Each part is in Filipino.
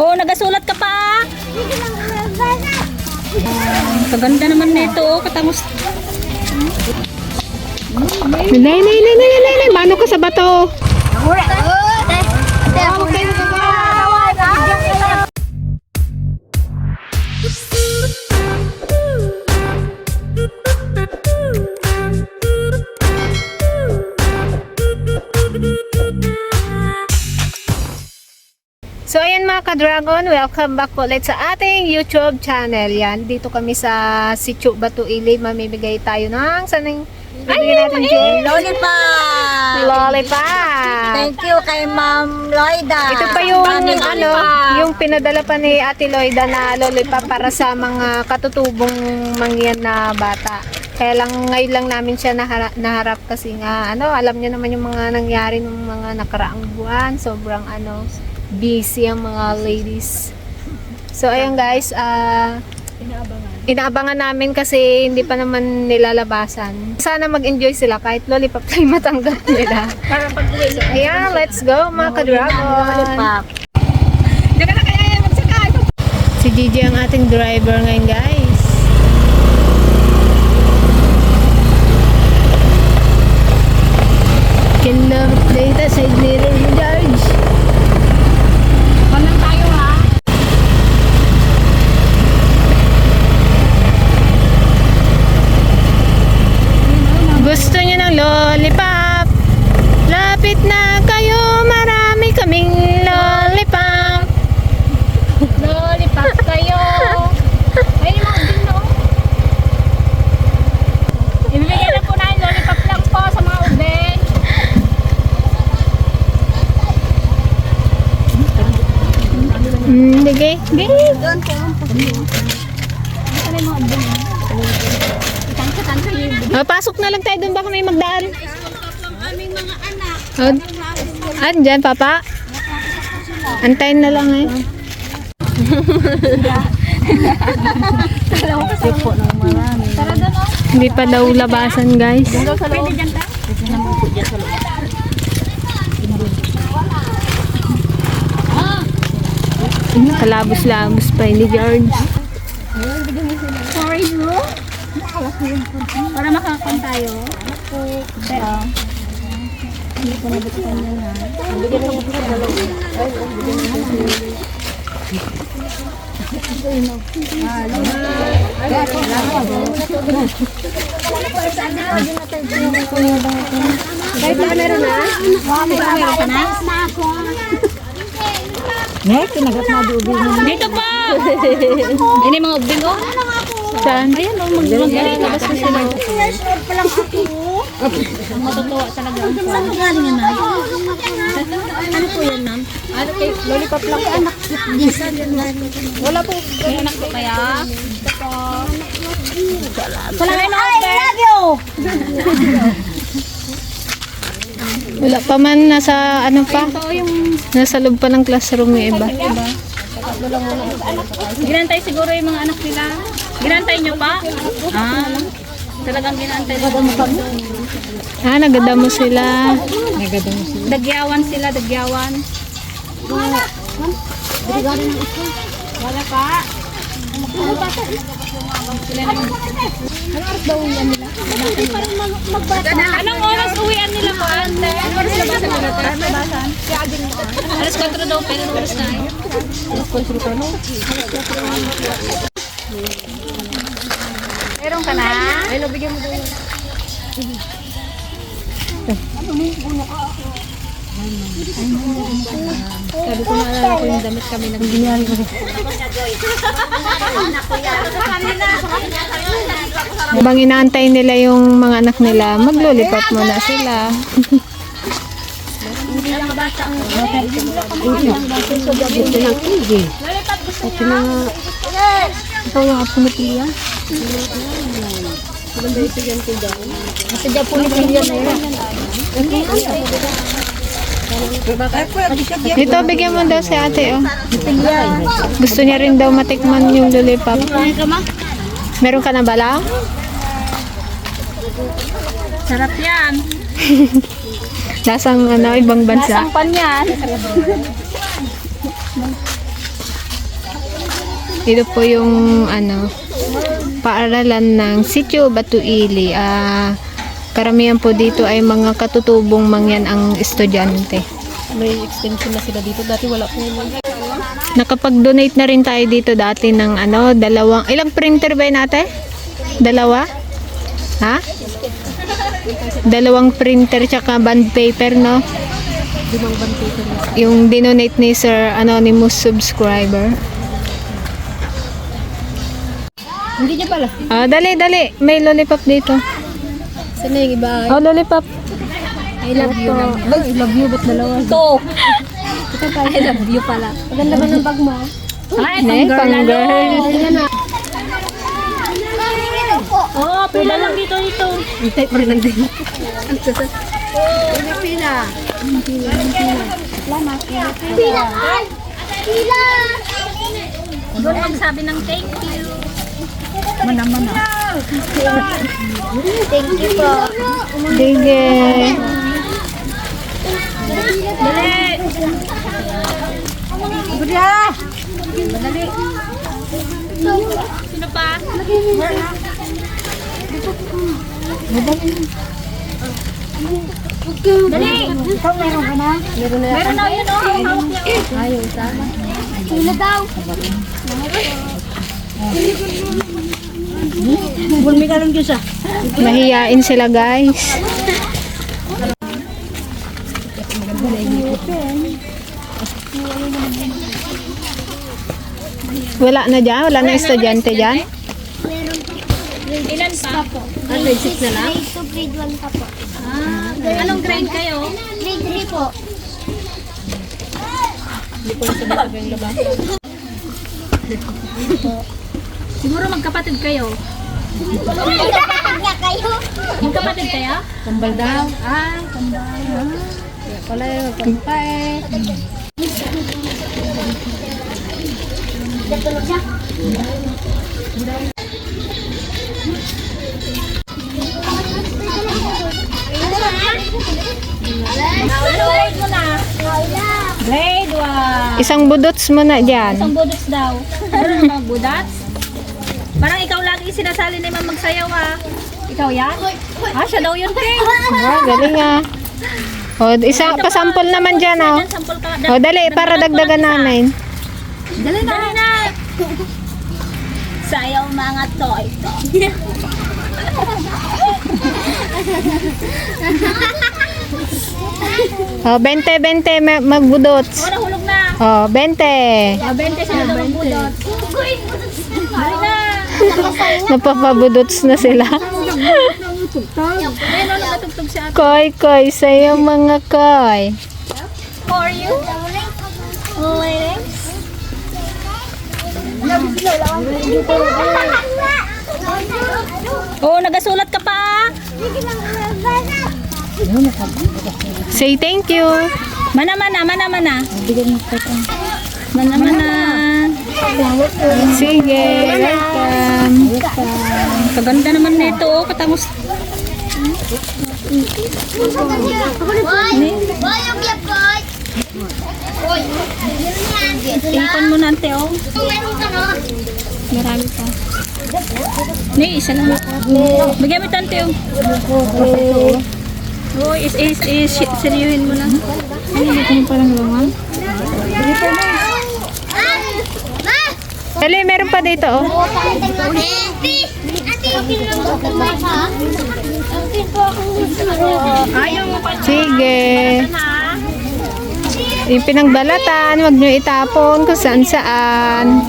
Oo, nagasulat ka pa. Kaganda naman nito, oh, katapos. Nay, nay, nay, nay, nay, nay, mano ka sa bato? So ayan mga ka-dragon, welcome back po ulit sa ating YouTube channel. Yan, dito kami sa Sitio Batu Ilid. Mamimigay tayo ng sanang bibigyan natin Jay? Lollipop! Lollipop! Thank you kay Ma'am Loida. Ito pa yung Mami ano, Lollipop. yung pinadala pa ni Ate Loida na lollipop para sa mga katutubong mangyan na bata. Kaya lang ngayon lang namin siya naharap, naharap kasi nga ano, alam niyo naman yung mga nangyari ng mga nakaraang buwan, sobrang ano, busy ang mga ladies. So ayun guys, ah inaabangan namin kasi hindi pa naman nilalabasan. Sana mag-enjoy sila kahit lollipop lang matanggap nila. Para pag-uwi. Ayan, let's go mga ka-dragon. Si Gigi ang ating driver ngayon, guys. Can love data sa mirror ni George. Kanan tayo ha. Gusto niyo ng lollipop? Lapit na kayo, marami kaming lollipop. Lollipop kayo. Ay, yung mga din no. Ibibigyan na po namin lollipop lang po sa mga ube. Sige. Doon po. Ano ube no? Itangka-tangka ube. Oh, pasok na lang tayo doon baka may magdaan. aming mga anak. Oh, andyan, papa. Antayin na lang eh. Tara doon o. Hindi pa daw labasan, guys. Pwede dyan tayo. Kalabos-labos pa ni George. Sorry bro. Para makakon tayo. Pero, hindi ko nabuksan yan ha. Bigyan mo ko dalawa. Kahit na meron na? Meron ka na? Dito pa! Ini mga ubing oh. Saan? Ayan oh, mag-magaling na basta sila. Matutuwa talaga. Saan mo galing yan, ma'am? Ano po yan, ma'am? Ano kay lollipop lang kay anak. Wala po. May anak po kaya? Ito po. Salamat. I love you! Wala pa man nasa ano pa? Ito yung Nasa loob pa ng classroom yung iba. Ginantay siguro yung mga anak nila. Ginantay nyo pa? Ah, talagang ginantay. Ah, nagadamo sila. Dagyawan sila, dagyawan. Wala pa. Ano pa to? Sila naman. Ano oras daw uwian nila? Anong oras uwian nila po? Anong oras labasan nila? Oras labasan? Alas 4 daw, pero anong oras na eh? Meron ka na? Ay, nabigyan mo daw yun. Sabi ko naalala ko yung damit kami nagbinyan ko. Habang inaantay nila yung mga anak nila, maglolipop muna sila. Ikaw yung apo ni Pia? Sadya po ni Pilihan na yan. Dito, bigyan mo daw si ate, oh. Gusto niya rin daw matikman yung lollipop. Meron ka na bala? Sarap yan. Lasang ano, ibang bansa. Lasang pan yan. Ito po yung ano paaralan ng Sitio Batuili. Ah, karamihan po dito ay mga katutubong mangyan ang estudyante. May extension na sila dito. Dati wala po. Nakapag-donate na rin tayo dito dati ng ano, dalawang, ilang printer ba ate? Dalawa? Ha? Dalawang printer tsaka band paper, no? Limang band paper. Yung dinonate ni Sir Anonymous subscriber. Hindi niya pala. Ah, dali, dali. May lollipop dito. Saan na yung iba? Oh, lollipop. I love you. I love you. Ba't dalawa? Ito. Ito pala. I love you pala. Maganda ba ng bag mo? Ay, pang girl. Oo, oh, pila lang dito dito. Hintay pa rin lang din. Pila. Pila. Pila. Pila. Doon magsabi ng thank you. Mana-mana. Thank you po. Sige. Dali. Budya. Madali. Sino pa? Dali. Ikaw meron ka na? Meron na. Meron na yun oh. Hawak niya. Ayaw sana. Hila daw. Dyan siya. Mahiyain sila, guys. Wala na dyan? Wala na estudyante dyan? Ilan pa? Ah, grade 6 na lang? Grade 2, grade 1 pa po. Ah, anong grade kayo? Grade 3 po. Siguro magkapatid kayo. Kapatid niya kayo. Magkapatid kayo? Kambal daw. Ah, kambal. Kaya pala yung magkampay. Natulog siya. Grade mo na. Grade 1. Isang budots mo na dyan. Isang budots daw. Meron mga budots? Parang ikaw lagi sinasali ni Ma'am magsayaw ha. Ikaw yan? Ah, siya daw yun, Pring. Ah, galing ah. O, isa, pasampol naman dyan, oh. O, dali, para dagdagan namin. Dali na. Dali na. Sayaw mga toy. O, 20-20 ma- magbudots. Oh, nahulog na. O, 20. Ah, 20 sila daw ang budots. Dali na. Napapabudots na sila. Koy, koy, sa'yo mga koy. How are you? Oh, nagasulat ka pa. Say thank you. Mana mana, mana mana. Mana mana. Sige, welcome. Kaganda naman nito, oh, katangos. Ipon mo nante, oh. Marami pa. Ni, isa lang ako. Bigyan mo tante, oh. Oh, is, is, is, seryohin mo na. Ko parang lumang. Ma! Dali, meron pa dito, oh. Ate! Ate, okay lang ba ito, ma? Ha? Okay po akong gusto. Mo pa Sige. Yung pinagbalatan, wag nyo itapon kung saan saan.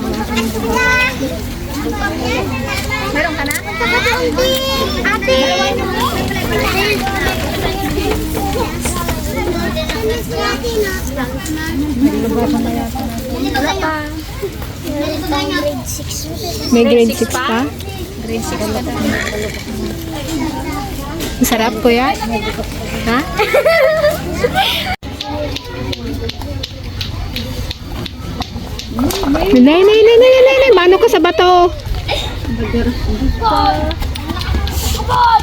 Meron ka na? Ate! Grade 6. May grade 6 pa. Grade 6 pa daw. Masarap ko yan. Ha? Nay, nay, nay, nay, nay, nay, mano ka sa bato?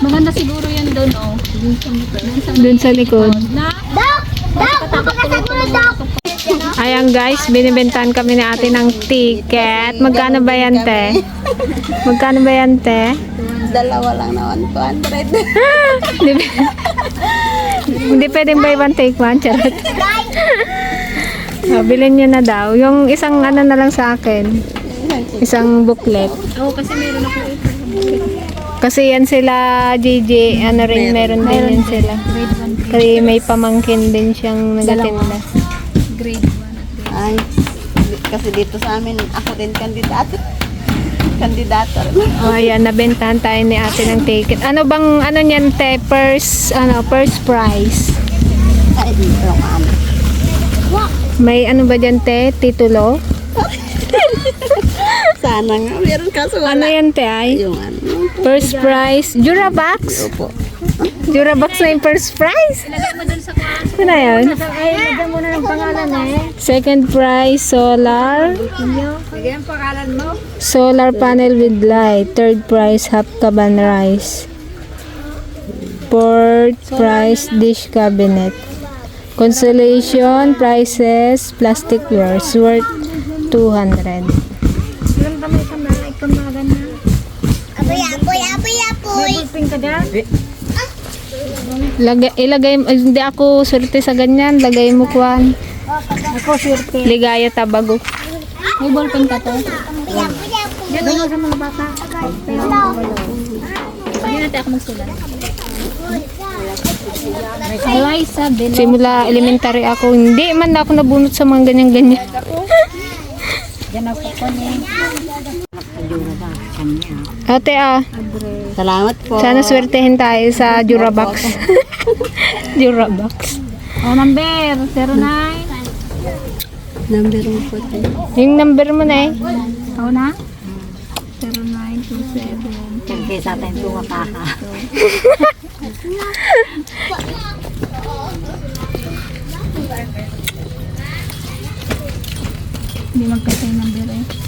Maganda siguro yan doon, oh. Doon sa likod. Na? Dok! Dok! Ayan guys, binibentahan kami ni ate ng ticket. Magkano ba yan, te? Magkano ba yan, te? Dalawa lang naman, 200. Hindi, hindi pwedeng buy one take one. Charot. Oh, bilhin nyo na daw. Yung isang ano na lang sa akin. Isang booklet. Oo, kasi meron ako ito. Kasi yan sila, JJ, ano rin, meron din yan sila. Grade 1. Kasi may pamangkin din siyang nagatinda. Grade 1. Ay, kasi dito sa amin, ako din kandidato. Kandidato. O, ayan, nabentahan tayo ni ate ng ticket. Ano bang, ano niyan, te, first, ano, first prize? Ay, dito ang ano. May ano ba dyan, te? Titulo? Sana nga, meron kaso Ano wala. yan, te, ay? Yung ano. First prize? Jurabox? Opo. Jurabox na yung first prize? Lagay mo dun sa kwan. Ano yun? Ay, lagyan mo na ng pangalan eh. Second prize, solar. Lagyan ang pangalan mo. Solar panel with light. Third prize, half caban rice. Fourth prize, dish cabinet. Consolation prizes, plastic wares worth 200. Ilang kami sa mga ikon mga ganyan. Apoy, apoy, apoy, apoy. Pulping ka dyan. Lagay, ilagay, mo- hindi ako swerte sa ganyan. Lagay mo kwan. Ako, swerte. Ligaya tabago. May ballpen ka to? Mo sa mga bata. Hindi natin ako magsulat. Simula elementary ako, hindi man ako nabunot sa mga ganyan-ganyan. Yan ako ko ni. Ate ah, Salamat po. sana swertehin tayo sa Jurabox. Jurabox. Oh, number 09. Number mo po tayo. Yung number mo na eh. Ako na? 0927. Kaya sa atin tumapaka. Hindi magkasa yung number eh.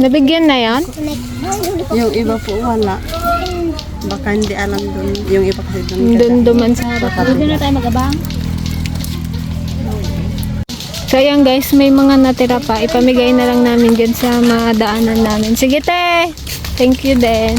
Nabigyan na yan? Yung iba po wala. Baka hindi alam dun. Yung iba kasi dun. Doon duman sa harap. Pwede na tayo magabang. So ayan guys, may mga natira pa. Ipamigay na lang namin dyan sa mga daanan namin. Sige te! Thank you din.